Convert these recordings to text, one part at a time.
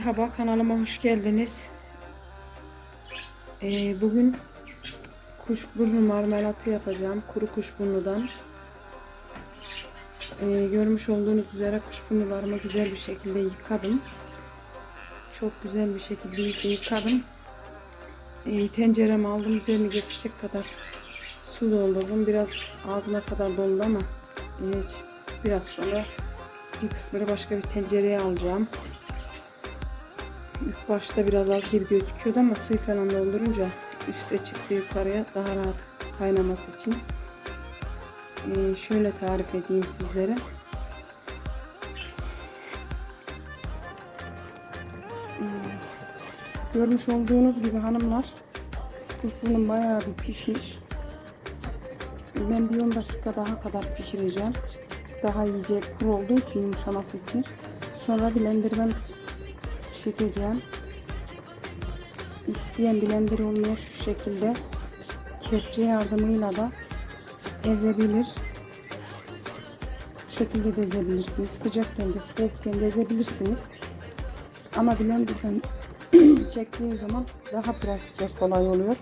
Merhaba kanalıma hoş geldiniz. Ee, bugün kuşburnu marmelatı yapacağım. Kuru kuşburnudan. Ee, görmüş olduğunuz üzere kuşburnularımı güzel bir şekilde yıkadım. Çok güzel bir şekilde yıkadım. Ee, tenceremi aldım. Üzerini geçecek kadar su doldurdum. Biraz ağzına kadar doldu ama e, biraz sonra bir kısmını başka bir tencereye alacağım. İlk başta biraz az gibi gözüküyordu ama suyu falan doldurunca üste çıktı yukarıya daha rahat kaynaması için. Ee, şöyle tarif edeyim sizlere. Ee, görmüş olduğunuz gibi hanımlar kuşburnum bayağı bir pişmiş. Ben bir 10 dakika daha kadar pişireceğim. Daha iyice kuru olduğu için yumuşaması için. Sonra blenderdan çekeceğim. İsteyen blender olmuyor şu şekilde kepçe yardımıyla da ezebilir. Bu şekilde de ezebilirsiniz. Sıcakken de soğukken de ezebilirsiniz. Ama blenderdan çektiğim zaman daha pratik ve kolay oluyor.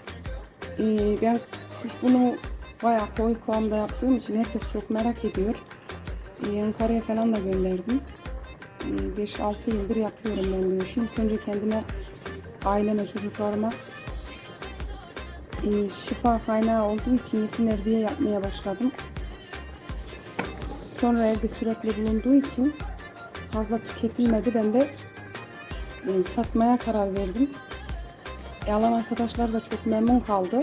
Ee, ben kuşbunu bayağı koyu kıvamda yaptığım için herkes çok merak ediyor. Ee, Ankara'ya falan da gönderdim. 5-6 yıldır yapıyorum ben bu işi. İlk önce kendime, aileme, çocuklarıma e, şifa kaynağı olduğu için yesinler diye yapmaya başladım. Sonra evde sürekli bulunduğu için fazla tüketilmedi. Ben de e, satmaya karar verdim. E, alan arkadaşlar da çok memnun kaldı.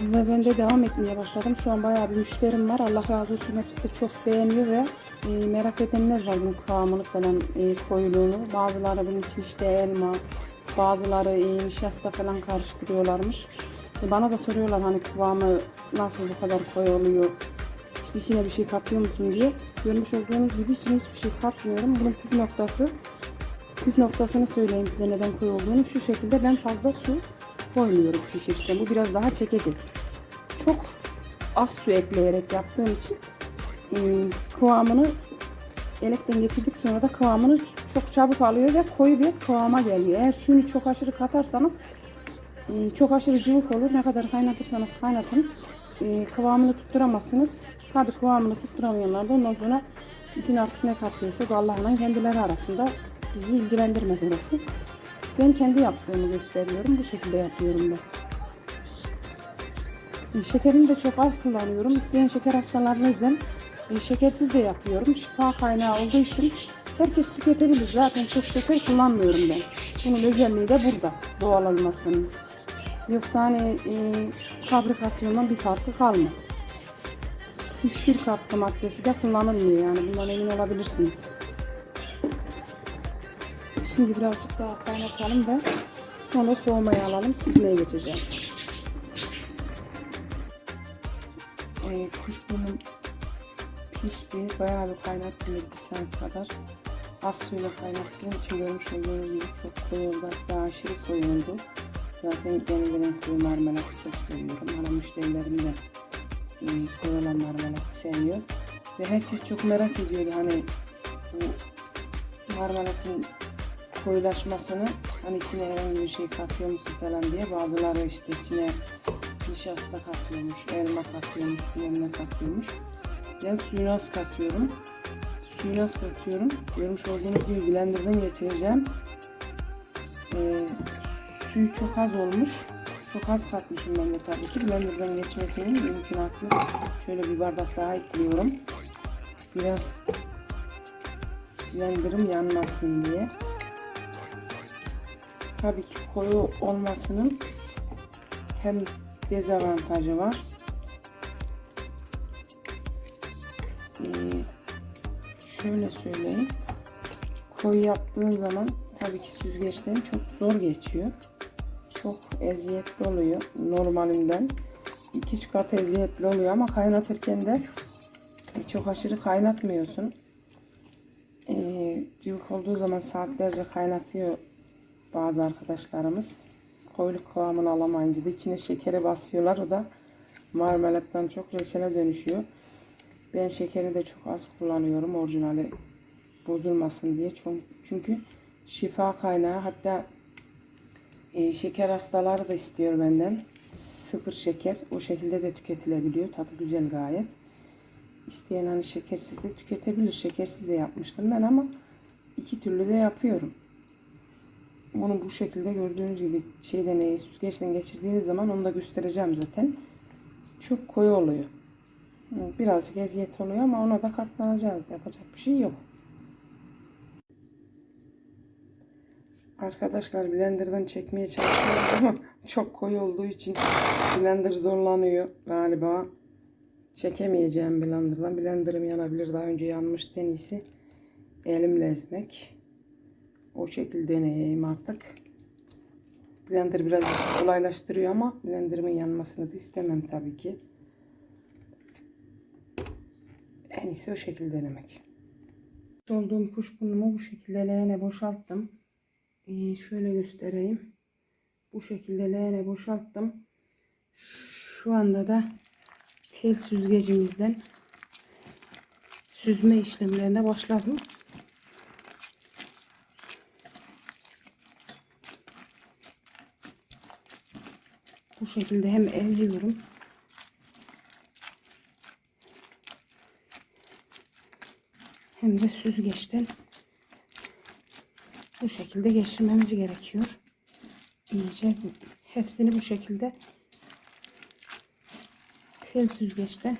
Ve ben de devam etmeye başladım. Şu an bayağı bir müşterim var. Allah razı olsun hepsi de çok beğeniyor ve e, merak edenler var bunun kıvamını falan e, koyuluğunu. Bazıları bunun için işte elma, bazıları e, nişasta falan karıştırıyorlarmış. E, bana da soruyorlar hani kıvamı nasıl bu kadar koyu oluyor. İşte içine bir şey katıyor musun diye. Görmüş olduğunuz gibi içine hiçbir şey katmıyorum. Bunun püf noktası püf noktasını söyleyeyim size neden koyu olduğunu. Şu şekilde ben fazla su koymuyorum pişirirken. Bu biraz daha çekecek. Çok az su ekleyerek yaptığım için kıvamını elekten geçirdik sonra da kıvamını çok çabuk alıyor ve koyu bir kıvama geliyor. Eğer suyunu çok aşırı katarsanız e, çok aşırı cıvık olur. Ne kadar kaynatırsanız kaynatın e, kıvamını tutturamazsınız. Tabi kıvamını tutturamayanlar da ondan sonra için artık ne katıyorsa Allah'la kendileri arasında bizi ilgilendirmez orası. Ben kendi yaptığımı gösteriyorum. Bu şekilde yapıyorum ben. E, Şekerini de çok az kullanıyorum. İsteyen şeker hastalarına özel e, şekersiz de yapıyorum. Şifa kaynağı olduğu için herkes tüketebilir. Zaten çok şeker kullanmıyorum ben. Bunun özelliği de burada. Doğal olmasının. Yoksa hani e, fabrikasyondan bir farkı kalmaz. Hiçbir katkı maddesi de kullanılmıyor yani bundan emin olabilirsiniz. Şimdi birazcık daha kaynatalım ve sonra soğumaya alalım. Süzmeye geçeceğim. Ee, kuşburnum pişti. Bayağı bir kaynattım bir saat kadar. Az suyla kaynattığım için görmüş olduğunuz gibi çok koyu oldu. Hatta aşırı koyu oldu. Zaten gene gelen koyu marmelatı çok seviyorum. Bana müşterilerim de e, koyu olan marmelatı seviyor. Ve herkes çok merak ediyordu hani bu marmelatın koyulaşmasını hani içine herhangi bir şey katıyor musun falan diye bazıları işte içine nişasta katıyormuş, elma katıyormuş, bilmem katıyormuş. Ben suyunu az katıyorum. Suyunu az katıyorum. Görmüş olduğunuz gibi blenderdan geçireceğim. Ee, suyu çok az olmuş. Çok az katmışım ben de tabii ki. Blenderdan geçmesinin mümkünatı yok. Şöyle bir bardak daha ekliyorum. Biraz blenderım yanmasın diye. Tabii ki koyu olmasının hem dezavantajı var. Şöyle söyleyeyim. Koyu yaptığın zaman tabii ki süzgeçten çok zor geçiyor. Çok eziyetli oluyor normalinden. 2-3 kat eziyetli oluyor ama kaynatırken de çok aşırı kaynatmıyorsun. Ee, cıvık olduğu zaman saatlerce kaynatıyor bazı arkadaşlarımız. Koyuluk kıvamını alamayınca da içine şekeri basıyorlar. O da marmelattan çok reçele dönüşüyor. Ben şekeri de çok az kullanıyorum orijinali bozulmasın diye. Çünkü şifa kaynağı. Hatta e, şeker hastaları da istiyor benden. Sıfır şeker. O şekilde de tüketilebiliyor. Tadı güzel gayet. İsteyen hani şekersiz de tüketebilir. Şekersiz de yapmıştım ben ama iki türlü de yapıyorum. Bunu bu şekilde gördüğünüz gibi şeyden e, süzgeçten geçirdiğiniz zaman onu da göstereceğim zaten. Çok koyu oluyor. Birazcık eziyet oluyor ama ona da katlanacağız. Yapacak bir şey yok. Arkadaşlar blenderdan çekmeye çalışıyorum ama çok koyu olduğu için blender zorlanıyor galiba. Çekemeyeceğim blenderdan. Blenderım yanabilir. Daha önce yanmıştı en iyisi. Elimle ezmek. O şekilde deneyeyim artık. Blender biraz kolaylaştırıyor ama blenderımın yanmasını da istemem tabii ki. En iyisi o şekilde denemek. Dolduğum kuşburnumu bu şekilde leğene boşalttım. Ee, şöyle göstereyim. Bu şekilde leğene boşalttım. Şu anda da tel süzgecimizden süzme işlemlerine başladım. Bu şekilde hem eziyorum. Hem de süzgeçten bu şekilde geçirmemiz gerekiyor. İyice hepsini bu şekilde tel süzgeçten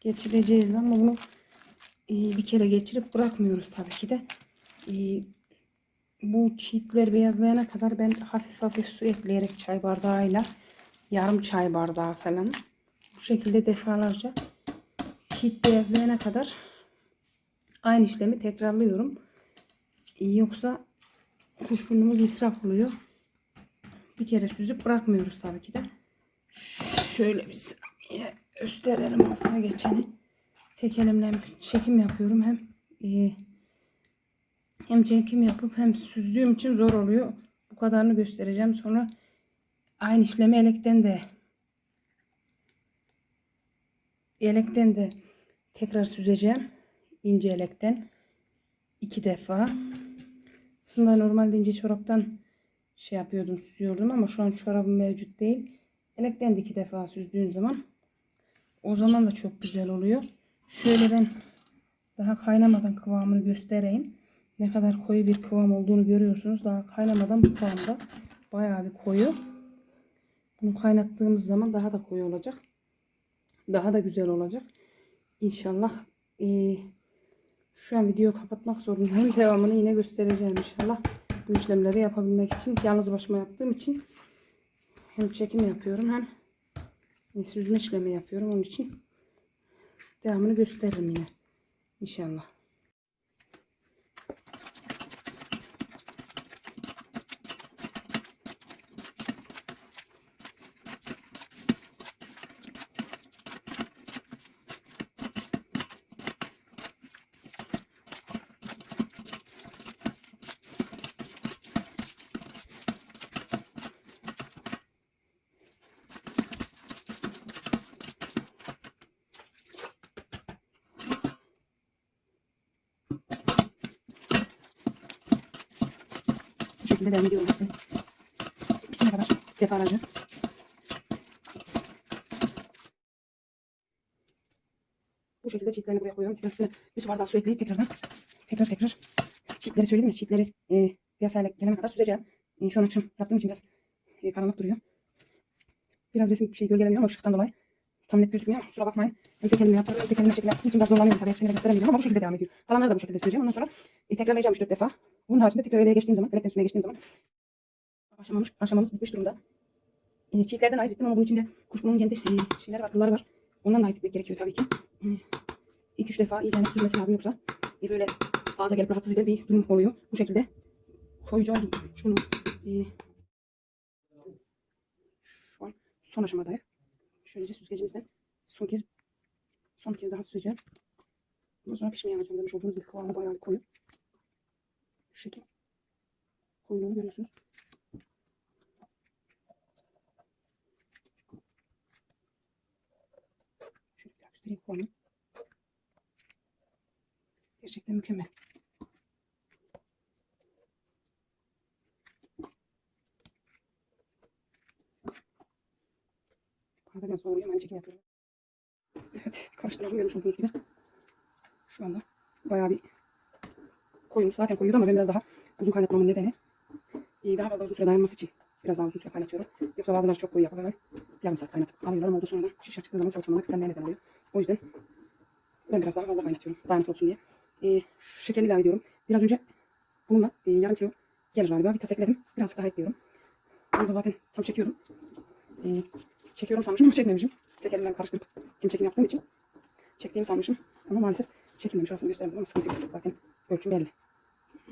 geçireceğiz ama bunu e, bir kere geçirip bırakmıyoruz tabii ki de. E, bu çiğitler beyazlayana kadar ben hafif hafif su ekleyerek çay bardağıyla yarım çay bardağı falan bu şekilde defalarca çiğit beyazlayana kadar aynı işlemi tekrarlıyorum. E, Yoksa kuşburnumuz israf oluyor. Bir kere süzüp bırakmıyoruz tabii ki de. Şöyle bir saniye gösterelim altına geçeni. Tek elimle hem çekim yapıyorum hem e, hem çekim yapıp hem süzdüğüm için zor oluyor. Bu kadarını göstereceğim. Sonra aynı işlemi elekten de elekten de tekrar süzeceğim. İnce elekten iki defa. Aslında normalde ince çoraptan şey yapıyordum, süzüyordum ama şu an çorabım mevcut değil. Elekten de iki defa süzdüğün zaman o zaman da çok güzel oluyor. Şöyle ben daha kaynamadan kıvamını göstereyim. Ne kadar koyu bir kıvam olduğunu görüyorsunuz. Daha kaynamadan bu kıvamda bayağı bir koyu. Bunu kaynattığımız zaman daha da koyu olacak. Daha da güzel olacak. İnşallah ee, şu an videoyu kapatmak zorundayım. Devamını yine göstereceğim inşallah. Bu işlemleri yapabilmek için. Yalnız başıma yaptığım için hem çekim yapıyorum hem süzme işlemi yapıyorum. Onun için devamını gösteririm yine. İnşallah. Bu şekilde devam ediyorum hepsi. Bitene kadar defalarca. Bu şekilde çiftlerini buraya koyuyorum. Üstüne bir su bardağı su ekleyip tekrardan tekrar tekrar çiftleri söyleyeyim mi? Çiftleri e, hale gelene kadar süzeceğim. E, şu an akşam yaptığım için biraz e, karanlık duruyor. Biraz resim şey gölgeleniyor ama ışıktan dolayı tam net gözükmüyor kusura bakmayın. Hem tek elimle yaptım tek elimle şekilde yaptığım için biraz zorlanıyorum tabii. Hepsini de gösteremeyeceğim ama bu şekilde devam ediyor. Kalanları da bu şekilde süreceğim. Ondan sonra e, tekrarlayacağım 3-4 defa. Bunun haricinde tekrar eleye geçtiğim zaman, elektrik süzmeye geçtiğim zaman aşamamız, aşamamız bitmiş durumda. E, çiğitlerden ayırt ettim ama bunun içinde kuşburnunun kendi e, şeyleri var, kılları var. Ondan da ayırt etmek gerekiyor tabii ki. 2-3 defa iyice sürmesi lazım yoksa e, böyle ağza gelip rahatsız eden bir durum oluyor. Bu şekilde oldum. Şunu e, şu an son aşamadayız. Şöylece süzgecimizden son kez son kez daha süzeceğim. Ondan sonra pişmeye alacağım. Demiş olduğunuz gibi kıvamı bayağı koyu. Şu şekil. Koyuluğunu görüyorsunuz. Şöyle bir daha göstereyim kıvamını. Gerçekten mükemmel. Biraz soğuyor. Ben çekim yapıyorum. Evet. Karıştıralım. Görmüş olduğunuz gibi. Şu anda bayağı bir koyumuz zaten koyuyordu ama ben biraz daha uzun kaynatmamın nedeni e, daha fazla uzun süre dayanması için biraz daha uzun süre kaynatıyorum. Yoksa bazıları çok koyu yapar hemen yarım saat kaynatıp alıyorlar ama oldu sonra da şiş açtığı zaman soğuk zamanda küflenmeye neden oluyor. O yüzden ben biraz daha fazla kaynatıyorum dayanıklı olsun diye. E, şu şekerini ilave ediyorum. Biraz önce bununla e, yarım kilo gelir galiba. Vitas ekledim. Birazcık daha ekliyorum. Bunu da zaten tam çekiyorum. E, çekiyorum sanmışım ama çekmemişim. Tek elimden karıştırıp hem çekim yaptığım için çektiğimi sanmışım. Ama maalesef çekilmemiş. Aslında göstermedim ama sıkıntı yok. Zaten ölçüm belli.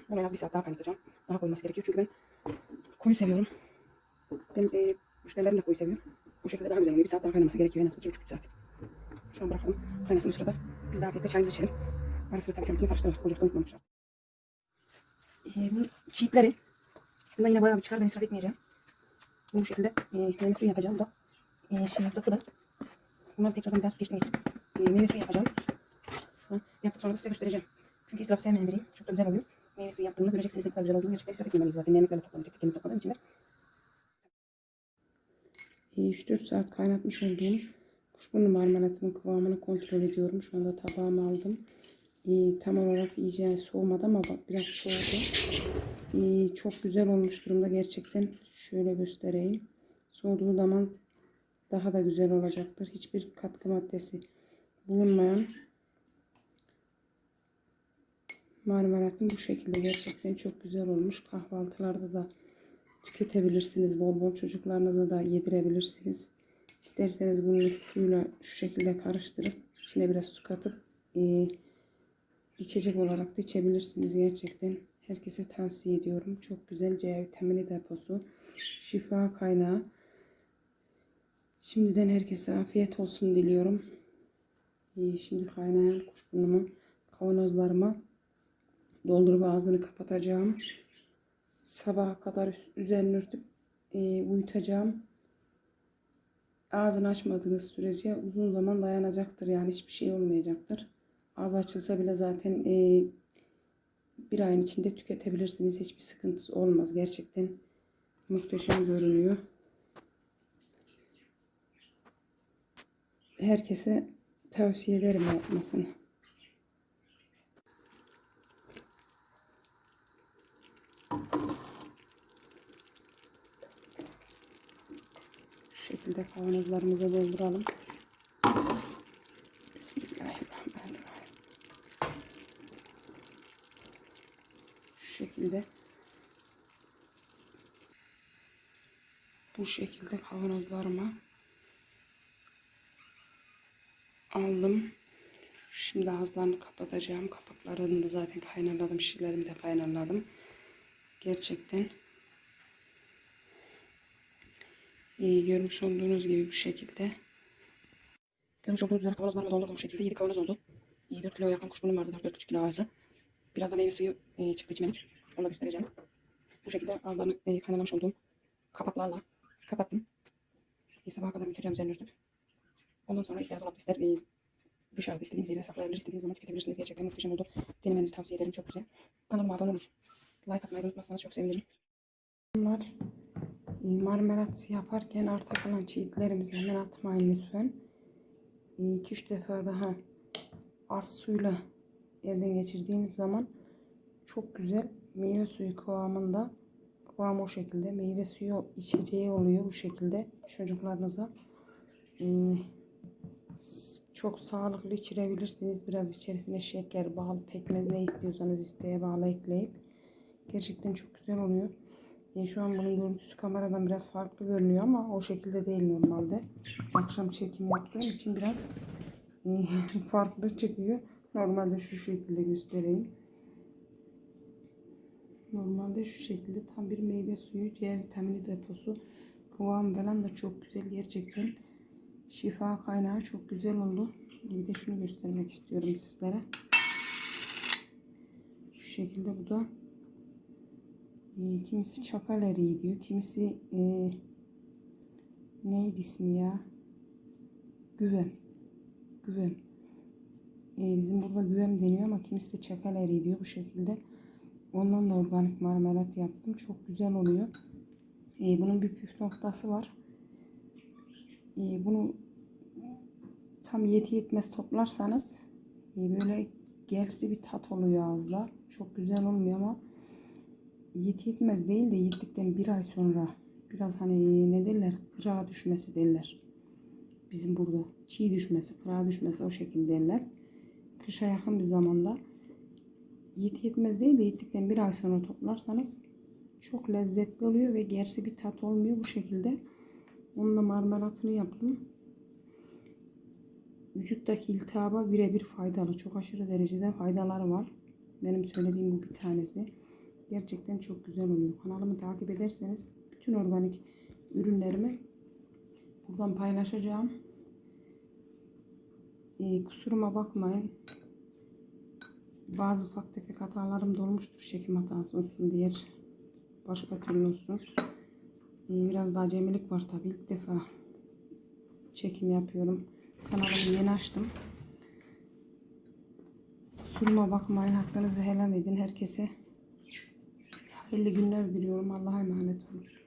Bunu en az bir saat daha kaynatacağım. Daha koyulması gerekiyor çünkü ben koyu seviyorum. Benim e, müşterilerim de koyu seviyor. Bu şekilde daha güzel oluyor. Bir saat daha kaynaması gerekiyor. En az iki buçuk üç saat. Şu an bırakalım. Kaynasın sırada. Biz de afiyetle çayımızı içelim. Ara sıra tabii kendisini karıştırır. Ocakta unutmamışlar. E, bu çiğitleri bundan yine bayağı bir çıkar. Ben israf etmeyeceğim. Bu şekilde e, meyve suyu yapacağım. Bu da e, şey lıkıdı. Bunları tekrardan biraz su geçtiği için e, meyve suyu yapacağım. Ha, Yaptık sonra da size göstereceğim. Çünkü israf sevmeyen biriyim. Çok da güzel oluyor. Meyve suyu yaptığımda göreceksiniz ne kadar güzel olduğunu. Gerçekten israf etmemeliyiz zaten. Tek tek kendimi topladığım için de. 3-4 saat kaynatmış olduğum kuşburnu marmelatımın kıvamını kontrol ediyorum. Şu anda tabağıma aldım. Ee, tam olarak iyice soğumadı ama bak biraz soğudu. Ee, çok güzel olmuş durumda gerçekten. Şöyle göstereyim. Soğuduğu zaman daha da güzel olacaktır. Hiçbir katkı maddesi bulunmayan marmelatım bu şekilde gerçekten çok güzel olmuş. Kahvaltılarda da tüketebilirsiniz. Bol bol çocuklarınıza da yedirebilirsiniz. İsterseniz bunu suyla şu şekilde karıştırıp içine biraz su katıp e, içecek olarak da içebilirsiniz. Gerçekten herkese tavsiye ediyorum. Çok güzel C vitamini deposu. Şifa kaynağı. Şimdiden herkese afiyet olsun diliyorum. E, şimdi kaynayan kuşburnumu kavanozlarıma doldurup ağzını kapatacağım sabaha kadar üzerini örtüp e, uyutacağım. Ağzını açmadığınız sürece uzun zaman dayanacaktır. Yani hiçbir şey olmayacaktır. Ağzı açılsa bile zaten e, bir ayın içinde tüketebilirsiniz. Hiçbir sıkıntı olmaz. Gerçekten muhteşem görünüyor. Herkese tavsiye ederim yapmasını. Şu şekilde kavanozlarımıza dolduralım. Bismillahirrahmanirrahim. Şu şekilde bu şekilde kavanozlarıma aldım. Şimdi ağızlarını kapatacağım. Kapaklarını da zaten kaynarladım. Şişlerimi de kaynarladım. Gerçekten iyi görmüş olduğunuz gibi bu şekilde. Görmüş olduğunuz üzere kavanozlarımı doldurdum bu şekilde. 7 kavanoz oldu. 4 kilo yakın kuşburnum vardı. 4,5 kilo ağzı. Biraz da meyve suyu e, çıktı içmedik. Onu da göstereceğim. Bu şekilde ağızlarını e, kaynamamış olduğum kapaklarla kapattım. E, sabaha kadar müteceğim üzerine örtüp. Ondan sonra ister dolapta ister e, dışarıda istediğiniz yere saklayabilir, istediğiniz zaman tüketebilirsiniz. Gerçekten muhteşem oldu. Denemenizi tavsiye ederim. Çok güzel. Kanalıma abone olur. Like atmayı unutmazsanız çok sevinirim. Bunlar marmelat yaparken arta kalan çiğitlerimizi hemen atmayın lütfen. 2-3 defa daha az suyla elden geçirdiğiniz zaman çok güzel meyve suyu kıvamında kıvam o şekilde meyve suyu içeceği oluyor bu şekilde çocuklarınıza çok sağlıklı içirebilirsiniz biraz içerisine şeker bal pekmez ne istiyorsanız isteğe bağlı ekleyip gerçekten çok güzel oluyor ee, şu an bunun görüntüsü kameradan biraz farklı görünüyor ama o şekilde değil normalde akşam çekim yaptığım için biraz e, farklı çıkıyor normalde şu şekilde göstereyim Normalde şu şekilde tam bir meyve suyu C vitamini deposu. Kıvam falan da çok güzel gerçekten. Şifa kaynağı çok güzel oldu. Bir de şunu göstermek istiyorum sizlere. Şu şekilde bu da e, kimisi çakal eriği diyor. Kimisi e, neydi ismi ya? Güven. Güven. E, bizim burada güvem deniyor ama kimisi de çakal eriği diyor bu şekilde. Ondan da organik marmelat yaptım. Çok güzel oluyor. Ee, bunun bir püf noktası var. E, bunu tam yeti yetmez toplarsanız e, böyle gelsi bir tat oluyor ağızda. Çok güzel olmuyor ama yeti yetmez değil de yedikten bir ay sonra biraz hani ne derler kırağa düşmesi derler. Bizim burada çiğ düşmesi, kırağa düşmesi o şekilde derler. Kışa yakın bir zamanda yeti yetmez değil de yedikten bir ay sonra toplarsanız çok lezzetli oluyor ve gerisi bir tat olmuyor bu şekilde. Onunla marmelatını yaptım. Vücuttaki iltihaba birebir faydalı. Çok aşırı derecede faydaları var. Benim söylediğim bu bir tanesi. Gerçekten çok güzel oluyor. Kanalımı takip ederseniz bütün organik ürünlerimi buradan paylaşacağım. Ee, kusuruma bakmayın. Bazı ufak tefek hatalarım da olmuştur. Çekim hatası olsun, diğer başka türlü olsun. Ee, biraz daha cemilik var tabii. İlk defa çekim yapıyorum. Kanalımı yeni açtım. Kusuruma bakmayın. Hakkınızı helal edin. Herkese hayırlı günler diliyorum. Allah'a emanet olun.